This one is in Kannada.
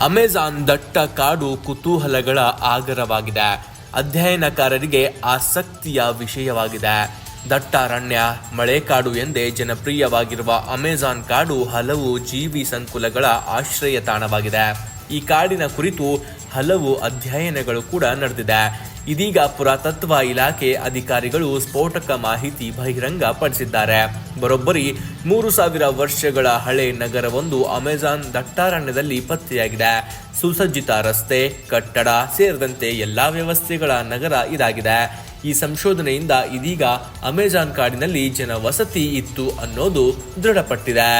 ಅಮೆಜಾನ್ ದಟ್ಟ ಕಾಡು ಕುತೂಹಲಗಳ ಆಗರವಾಗಿದೆ. ಅಧ್ಯಯನಕಾರರಿಗೆ ಆಸಕ್ತಿಯ ವಿಷಯವಾಗಿದೆ. ದಟ್ಟ ಅರಣ್ಯ ಮಳೆಕಾಡು ಎಂದೇ ಜನಪ್ರಿಯವಾಗಿರುವ ಅಮೆಜಾನ್ ಕಾಡು ಹಲವು ಜೀವಿ ಸಂಕುಲಗಳ ಆಶ್ರಯ ತಾಣವಾಗಿದೆ. ಈ ಕಾಡಿನ ಕುರಿತು ಹಲವು ಅಧ್ಯಯನಗಳು ಕೂಡ ನಡೆದಿದೆ. ಇದೀಗ ಪುರಾತತ್ವ ಇಲಾಖೆ ಅಧಿಕಾರಿಗಳು ಸ್ಫೋಟಕ ಮಾಹಿತಿ ಬಹಿರಂಗ ಪಡಿಸಿದ್ದಾರೆ ಬರೋಬ್ಬರಿ ಮೂರು ಸಾವಿರ ವರ್ಷಗಳ ಹಳೆ ನಗರವೊಂದು ಅಮೆಜಾನ್ ದಟ್ಟಾರಣ್ಯದಲ್ಲಿ ಪತ್ತೆಯಾಗಿದೆ. ಸುಸಜ್ಜಿತ ರಸ್ತೆ, ಕಟ್ಟಡ ಸೇರಿದಂತೆ ಎಲ್ಲಾ ವ್ಯವಸ್ಥೆಗಳ ನಗರ ಇದಾಗಿದೆ. ಈ ಸಂಶೋಧನೆಯಿಂದ ಇದೀಗ ಅಮೆಜಾನ್ ಕಾಡಿನಲ್ಲಿ ಜನ ವಸತಿ ಇತ್ತು ಅನ್ನೋದು ದೃಢಪಟ್ಟಿದೆ.